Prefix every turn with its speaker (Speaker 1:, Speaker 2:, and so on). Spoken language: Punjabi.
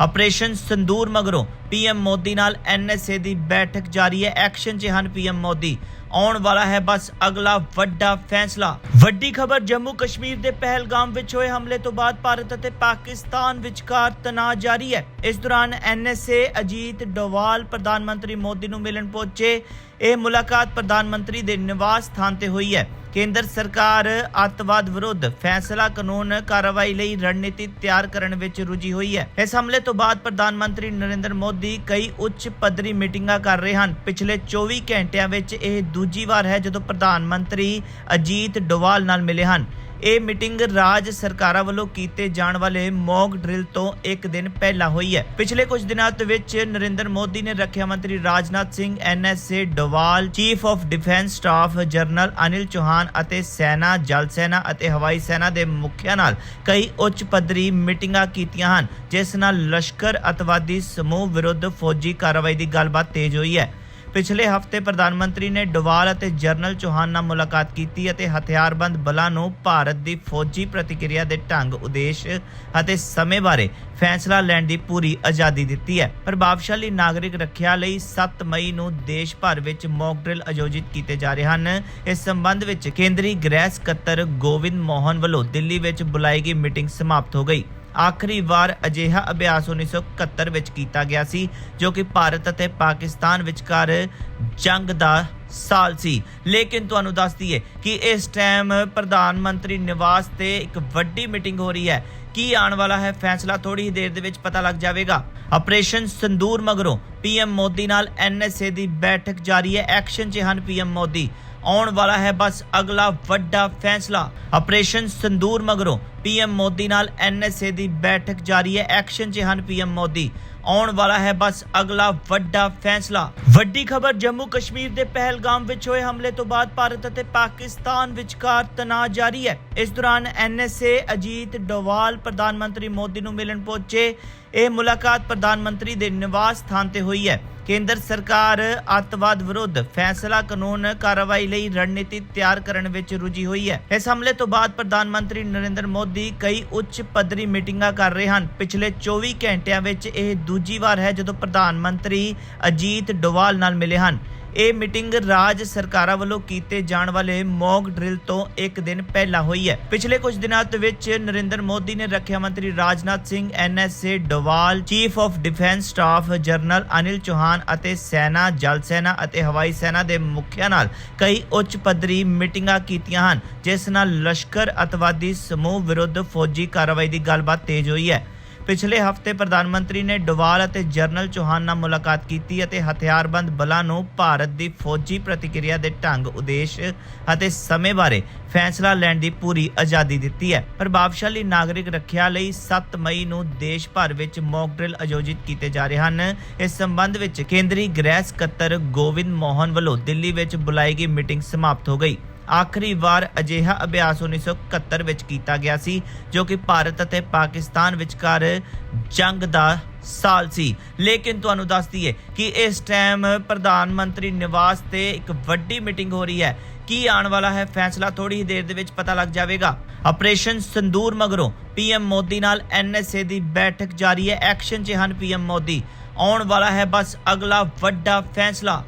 Speaker 1: ਆਪਰੇਸ਼ਨ ਸੰਦੂਰ ਮਗਰੋਂ ਪੀਐਮ ਮੋਦੀ ਨਾਲ ਐਨਐਸਏ ਦੀ ਬੈਠਕ ਜਾਰੀ ਹੈ। ਐਕਸ਼ਨ 'ਚ ਹਨ ਪੀਐਮ ਮੋਦੀ। ਆਉਣ ਵਾਲਾ ਹੈ ਬਸ ਅਗਲਾ ਵੱਡਾ ਫੈਸਲਾ। ਵੱਡੀ ਖਬਰ, ਜੰਮੂ ਕਸ਼ਮੀਰ ਦੇ ਪਹਿਲਗਾਮ ਵਿੱਚ ਹੋਏ ਹਮਲੇ ਤੋਂ ਬਾਅਦ ਭਾਰਤ ਅਤੇ ਪਾਕਿਸਤਾਨ ਵਿਚਕਾਰ ਤਣਾਅ ਜਾਰੀ ਹੈ। ਇਸ ਦੌਰਾਨ ਐਨਐਸਏ ਅਜੀਤ ਡੋਵਾਲ, ਪ੍ਰਧਾਨ ਮੰਤਰੀ ਮੋਦੀ ਨੂੰ ਮਿਲਣ ਪਹੁੰਚੇ। ਇਹ ਮੁਲਾਕਾਤ ਪ੍ਰਧਾਨ ਮੰਤਰੀ ਦੇ ਨਿਵਾਸ ਸਥਾਨ ਤੇ ਹੋਈ ਹੈ। ਕੇਂਦਰ ਸਰਕਾਰ ਅੱਤਵਾਦ ਵਿਰੁੱਧ ਫੈਸਲਾ ਕਾਨੂੰਨ ਕਾਰਵਾਈ ਲਈ ਰਣਨੀਤੀ ਤਿਆਰ ਕਰਨ ਵਿੱਚ ਰੁੱਝੀ ਹੋਈ ਹੈ। ਇਸ ਹਮਲੇ ਤੋਂ ਬਾਅਦ ਪ੍ਰਧਾਨ ਮੰਤਰੀ ਨਰਿੰਦਰ ਮੋਦੀ ਕਈ ਉੱਚ ਪੱਧਰੀ ਮੀਟਿੰਗਾਂ ਕਰ ਰਹੇ ਹਨ। ਪਿਛਲੇ 24 ਘੰਟਿਆਂ ਵਿੱਚ ਇਹ ਦੂਜੀ ਵਾਰ ਹੈ ਜਦੋਂ ਪ੍ਰਧਾਨ ਮੰਤਰੀ ਅਜੀਤ ਡੋਵਾਲ ਨਾਲ ਮਿਲੇ ਹਨ। ਇਹ ਮੀਟਿੰਗ ਰਾਜ ਸਰਕਾਰਾਂ ਵੱਲੋਂ ਕੀਤੇ ਜਾਣ ਵਾਲੇ ਮੌਕ ਡਰਿਲ ਤੋਂ ਇੱਕ ਦਿਨ ਪਹਿਲਾਂ ਹੋਈ ਹੈ। ਪਿਛਲੇ ਕੁਝ ਦਿਨਾਂ ਦੇ ਵਿੱਚ ਨਰਿੰਦਰ ਮੋਦੀ ਨੇ ਰੱਖਿਆ ਮੰਤਰੀ Rajnath Singh NSA Doval, chief of defence staff general Anil Chauhan ਅਤੇ ਸੈਨਾ, ਜਲ ਸੈਨਾ ਅਤੇ ਹਵਾਈ ਸੈਨਾ ਦੇ ਮੁਖੀਆਂ ਨਾਲ ਕਈ ਉੱਚ ਪੱਧਰੀ ਮੀਟਿੰਗਾਂ ਕੀਤੀਆਂ ਹਨ, ਜਿਸ ਨਾਲ ਲਸ਼ਕਰ ਅਤਵਾਦੀ ਸਮੂਹ ਵਿਰੁੱਧ ਫੌਜੀ ਕਾਰਵਾਈ ਦੀ ਗੱਲਬਾਤ ਤੇਜ਼ ਹੋਈ ਹੈ। ਪਿਛਲੇ ਹਫ਼ਤੇ ਪ੍ਰਧਾਨ ਮੰਤਰੀ ਨੇ ਡੋਵਾਲ ਅਤੇ ਜਨਰਲ ਚੌਹਾਨ ਨਾਲ ਮੁਲਾਕਾਤ ਕੀਤੀ ਅਤੇ ਹਥਿਆਰਬੰਦ ਬਲਾਂ ਨੂੰ ਭਾਰਤ ਦੀ ਫੌਜੀ ਪ੍ਰਤੀਕਿਰਿਆ ਦੇ ਢੰਗ, ਉਦੇਸ਼ ਅਤੇ ਸਮੇਂ ਬਾਰੇ ਫੈਸਲਾ ਲੈਣ ਦੀ ਪੂਰੀ ਆਜ਼ਾਦੀ ਦਿੱਤੀ ਹੈ। ਪ੍ਰਭਾਵਸ਼ਾਲੀ ਨਾਗਰਿਕ ਰੱਖਿਆ ਲਈ 7 ਮਈ ਨੂੰ ਦੇਸ਼ ਭਰ ਵਿੱਚ ਮੌਕ ਡਰਿਲ ਆਯੋਜਿਤ ਕੀਤੇ ਜਾ ਰਹੇ ਹਨ। ਇਸ ਸੰਬੰਧ ਵਿੱਚ ਕੇਂਦਰੀ ਗ੍ਰਹਿ ਸਕੱਤਰ ਗੋਵਿੰਦ ਮੋਹਨ ਵੱਲੋਂ ਦਿੱਲੀ ਵਿੱਚ ਬੁਲਾਈ ਗਈ ਮੀਟਿੰਗ ਸਮਾਪਤ ਹੋ ਗਈ। ਆਖਰੀ ਵਾਰ ਅਜਿਹਾ ਅਭਿਆਸ 1971 ਵਿੱਚ ਕੀਤਾ ਗਿਆ ਸੀ, ਜੋ ਕਿ ਭਾਰਤ ਅਤੇ ਪਾਕਿਸਤਾਨ ਵਿਚਕਾਰ ਜੰਗ ਦਾ ਸਾਲ ਸੀ। ਲੇਕਿਨ ਤੁਹਾਨੂੰ ਦੱਸ ਦਈਏ ਕਿ ਇਸ ਟਾਈਮ ਪ੍ਰਧਾਨ ਮੰਤਰੀ ਨਿਵਾਸ ਤੇ ਇੱਕ ਵੱਡੀ ਮੀਟਿੰਗ ਹੋ ਰਹੀ ਹੈ। ਕੀ ਆਉਣ ਵਾਲਾ ਹੈ ਫੈਸਲਾ? ਥੋੜੀ ਹੀ ਦੇਰ ਦੇ ਵਿੱਚ ਪਤਾ ਲੱਗ ਜਾਵੇਗਾ। ਆਪਰੇਸ਼ਨ ਸੰਦੂਰ ਮਗਰੋਂ ਪੀਐਮ ਮੋਦੀ ਨਾਲ ਐਨਐਸਏ ਦੀ ਬੈਠਕ ਜਾਰੀ ਹੈ। ਐਕਸ਼ਨ 'ਚ ਹਨ ਪੀਐਮ ਮੋਦੀ। ਆਉਣ ਵਾਲਾ ਹੈ ਬਸ ਅਗਲਾ ਵੱਡਾ ਫੈਸਲਾ। ਆਪਰੇਸ਼ਨ ਸੰਦੂਰ ਮਗਰੋਂ ਪੀਐਮ ਮੋਦੀ ਨਾਲ ਐਨਐਸਏ ਦੀ ਬੈਠਕ ਜਾਰੀ ਹੈ। ਐਕਸ਼ਨ 'ਚ ਹਨ ਪੀਐਮ ਮੋਦੀ। ਆਉਣ ਵਾਲਾ ਹੈ। ਬਸ ਅਗਲਾ ਵੱਡਾ ਫੈਸਲਾ। ਵੱਡੀ ਖਬਰ, ਜੰਮੂ ਕਸ਼ਮੀਰ ਦੇ ਪਹਿਲਗਾਮ ਵਿੱਚ ਹੋਏ ਹਮਲੇ ਤੋਂ ਬਾਅਦ ਭਾਰਤ ਅਤੇ ਪਾਕਿਸਤਾਨ ਵਿਚਕਾਰ ਤਣਾਅ ਜਾਰੀ ਹੈ। ਇਸ ਦੌਰਾਨ ਐਨਐਸਏ ਅਜੀਤ ਡੋਵਾਲ, ਪ੍ਰਧਾਨ ਮੰਤਰੀ ਮੋਦੀ ਨੂੰ ਮਿਲਣ ਪਹੁੰਚੇ। ਇਹ ਮੁਲਾਕਾਤ ਪ੍ਰਧਾਨ ਮੰਤਰੀ ਦੇ ਨਿਵਾਸ ਸਥਾਨ ਤੇ ਹੋਈ ਹੈ। ਕੇਂਦਰ ਸਰਕਾਰ ਅੱਤਵਾਦ ਵਿਰੁੱਧ ਫੈਸਲਾ ਕਾਨੂੰਨ ਕਾਰਵਾਈ ਲਈ ਰਣਨੀਤੀ ਤਿਆਰ ਕਰਨ ਵਿੱਚ ਰੁੱਝੀ ਹੋਈ ਹੈ। ਇਸ ਹਮਲੇ ਤੋਂ ਬਾਅਦ ਪ੍ਰਧਾਨ ਮੰਤਰੀ ਨਰਿੰਦਰ ਮੋਦੀ ਕਈ ਉੱਚ ਪੱਧਰੀ ਮੀਟਿੰਗਾਂ ਕਰ ਰਹੇ ਹਨ। ਪਿਛਲੇ 24 ਘੰਟਿਆਂ ਵਿੱਚ ਇਹ ਦੂਜੀ ਵਾਰ ਹੈ ਜਦੋਂ ਪ੍ਰਧਾਨ ਮੰਤਰੀ ਅਜੀਤ ਡੋਵਾਲ ਨਾਲ ਮਿਲੇ ਹਨ। ਇਹ ਮੀਟਿੰਗ ਰਾਜ ਸਰਕਾਰਾਂ ਵੱਲੋਂ ਕੀਤੇ ਜਾਣ ਵਾਲੇ ਮੌਕ ਡਰਿਲ ਤੋਂ ਇੱਕ ਦਿਨ ਪਹਿਲਾਂ ਹੋਈ ਹੈ। ਪਿਛਲੇ ਕੁਝ ਦਿਨਾਂ ਦੇ ਵਿੱਚ ਨਰਿੰਦਰ ਮੋਦੀ ਨੇ ਰੱਖਿਆ ਮੰਤਰੀ Rajnath Singh NSA Doval, chief of defence staff general Anil Chauhan ਅਤੇ ਸੈਨਾ, ਜਲ ਸੈਨਾ ਅਤੇ ਹਵਾਈ ਸੈਨਾ ਦੇ ਮੁਖੀਆਂ ਨਾਲ ਕਈ ਉੱਚ ਪੱਧਰੀ ਮੀਟਿੰਗਾਂ ਕੀਤੀਆਂ ਹਨ, ਜਿਸ ਨਾਲ ਲਸ਼ਕਰ ਅਤਵਾਦੀ ਸਮੂਹ ਵਿਰੁੱਧ ਫੌਜੀ ਕਾਰਵਾਈ ਦੀ ਗੱਲਬਾਤ ਤੇਜ਼ ਹੋਈ ਹੈ। ਪਿਛਲੇ ਹਫ਼ਤੇ ਪ੍ਰਧਾਨ ਮੰਤਰੀ ਨੇ ਡੋਵਾਲ ਅਤੇ ਜਨਰਲ ਚੌਹਾਨ ਨਾਲ ਮੁਲਾਕਾਤ ਕੀਤੀ ਅਤੇ ਹਥਿਆਰਬੰਦ ਬਲਾਂ ਨੂੰ ਭਾਰਤ ਦੀ ਫੌਜੀ ਪ੍ਰਤੀਕਿਰਿਆ ਦੇ ਢੰਗ, ਉਦੇਸ਼ ਅਤੇ ਸਮੇਂ ਬਾਰੇ ਫੈਸਲਾ ਲੈਣ ਦੀ ਪੂਰੀ ਆਜ਼ਾਦੀ ਦਿੱਤੀ ਹੈ। ਪ੍ਰਭਾਵਸ਼ਾਲੀ ਨਾਗਰਿਕ ਰੱਖਿਆ ਲਈ 7 ਮਈ ਨੂੰ ਦੇਸ਼ ਭਰ ਵਿੱਚ ਮੌਕ ਡਰਿਲ ਆਯੋਜਿਤ ਕੀਤੇ ਜਾ ਰਹੇ ਹਨ। ਇਸ ਸੰਬੰਧ ਵਿੱਚ ਕੇਂਦਰੀ ਗ੍ਰਹਿ ਸਕੱਤਰ ਗੋਵਿੰਦ ਮੋਹਨ ਵੱਲੋਂ ਦਿੱਲੀ ਵਿੱਚ ਬੁਲਾਈ ਗਈ ਮੀਟਿੰਗ ਸਮਾਪਤ ਹੋ ਗਈ। ਆਖਰੀ ਵਾਰ ਅਜਿਹਾ ਅਭਿਆਸ 1971 ਵਿੱਚ ਕੀਤਾ ਗਿਆ ਸੀ, ਜੋ ਕਿ ਭਾਰਤ ਅਤੇ ਪਾਕਿਸਤਾਨ ਵਿਚਕਾਰ ਜੰਗ ਦਾ ਸਾਲ ਸੀ। ਲੇਕਿਨ ਤੁਹਾਨੂੰ ਦੱਸ ਦਈਏ ਕਿ ਇਸ ਟਾਈਮ ਪ੍ਰਧਾਨ ਮੰਤਰੀ ਨਿਵਾਸ ਤੇ ਇੱਕ ਵੱਡੀ ਮੀਟਿੰਗ ਹੋ ਰਹੀ ਹੈ। ਕੀ ਆਉਣ ਵਾਲਾ ਹੈ ਫੈਸਲਾ? ਥੋੜੀ ਹੀ ਦੇਰ ਦੇ ਵਿੱਚ ਪਤਾ ਲੱਗ ਜਾਵੇਗਾ। ਆਪਰੇਸ਼ਨ ਸੰਦੂਰ ਮਗਰੋਂ ਪੀਐਮ ਮੋਦੀ ਨਾਲ ਐਨਐਸਏ ਦੀ ਬੈਠਕ ਜਾਰੀ ਹੈ। ਐਕਸ਼ਨ 'ਚ ਹਨ ਪੀਐਮ ਮੋਦੀ। ਆਉਣ ਵਾਲਾ ਹੈ ਬਸ ਅਗਲਾ ਵੱਡਾ ਫੈਸਲਾ।